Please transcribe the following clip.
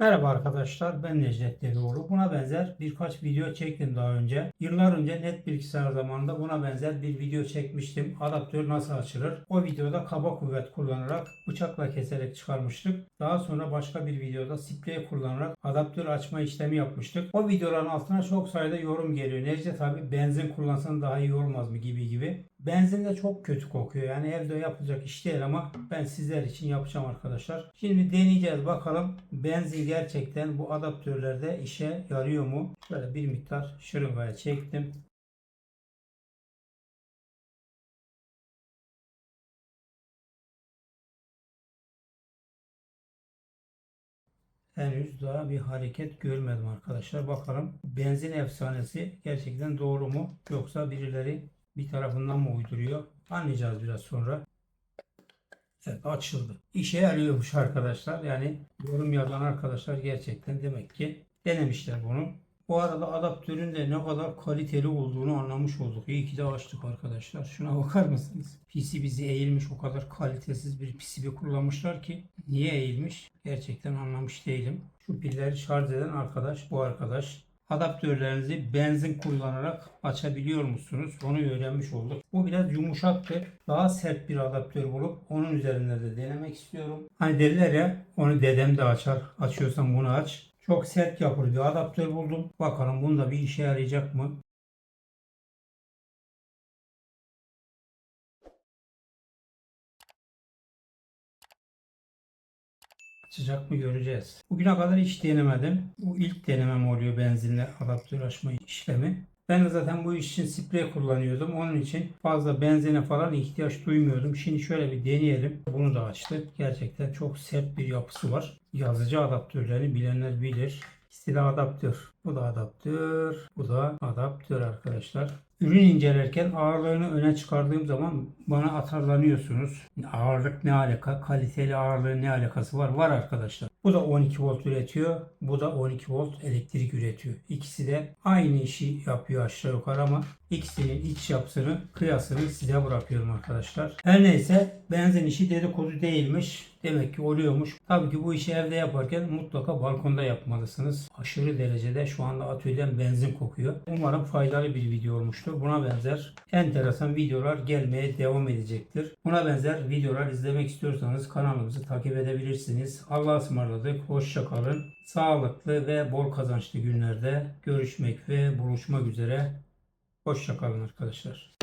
Merhaba arkadaşlar ben Necdet Delioğlu. Buna benzer birkaç video çektim daha önce. Yıllar önce net bilgisayar zamanında buna benzer bir video çekmiştim. Adaptör nasıl açılır? O videoda kaba kuvvet kullanarak bıçakla keserek çıkarmıştık. Daha sonra başka bir videoda sprey kullanarak adaptör açma işlemi yapmıştık. O videoların altına çok sayıda yorum geliyor. Necdet abi benzin kullansan daha iyi olmaz mı gibi gibi. Benzin de çok kötü kokuyor. Yani evde yapılacak iş değil ama ben sizler için yapacağım arkadaşlar. Şimdi deneyeceğiz bakalım benzin gerçekten bu adaptörlerde işe yarıyor mu? Şöyle bir miktar şırıngaya çektim. Henüz daha bir hareket görmedim arkadaşlar. Bakalım benzin efsanesi gerçekten doğru mu? Yoksa birileri bir tarafından mı uyduruyor? Anlayacağız biraz sonra. Evet açıldı. İşe yarıyormuş arkadaşlar. Yani yorum yazan arkadaşlar gerçekten demek ki denemişler bunu. Bu arada adaptörün de ne kadar kaliteli olduğunu anlamış olduk. İyi ki de açtık arkadaşlar. Şuna bakar mısınız? PCB'si eğilmiş o kadar kalitesiz bir PCB kullanmışlar ki. Niye eğilmiş? Gerçekten anlamış değilim. Şu pilleri şarj eden arkadaş bu arkadaş. Adaptörlerinizi benzin kullanarak açabiliyor musunuz? Onu öğrenmiş olduk. Bu biraz yumuşaktı. Daha sert bir adaptör bulup onun üzerinde de denemek istiyorum. Hani dediler ya onu dedem de açar. Açıyorsan bunu aç. Çok sert yapılı bir adaptör buldum. Bakalım bunda bir işe yarayacak mı? Açacak mı göreceğiz. Bugüne kadar hiç denemedim. Bu ilk denemem oluyor benzinle adaptör açma işlemi. Ben de zaten bu iş için sprey kullanıyordum. Onun için fazla benzine falan ihtiyaç duymuyordum. Şimdi şöyle bir deneyelim. Bunu da açtık. Gerçekten çok sert bir yapısı var. Yazıcı adaptörlerini bilenler bilir. İkisi de adaptör. Bu da adaptör. Bu da adaptör arkadaşlar. Ürün incelerken ağırlığını öne çıkardığım zaman bana atarlanıyorsunuz. Ağırlık ne alaka? Kaliteli ağırlığın ne alakası var? Var arkadaşlar. Bu da 12 volt üretiyor. Bu da 12 volt elektrik üretiyor. İkisi de aynı işi yapıyor aşağı yukarı ama ikisinin iç yapısını, kıyasını size bırakıyorum arkadaşlar. Her neyse benzin işi dedikodu değilmiş. Demek ki oluyormuş. Tabii ki bu işi evde yaparken mutlaka balkonda yapmalısınız. Aşırı derecede şu anda atölyem benzin kokuyor. Umarım faydalı bir video olmuştur. Buna benzer enteresan videolar gelmeye devam edecektir. Buna benzer videolar izlemek istiyorsanız kanalımızı takip edebilirsiniz. Allah'a ısmarladık. Hoşça kalın. Sağlıklı ve bol kazançlı günlerde görüşmek ve buluşmak üzere. Hoşça kalın arkadaşlar.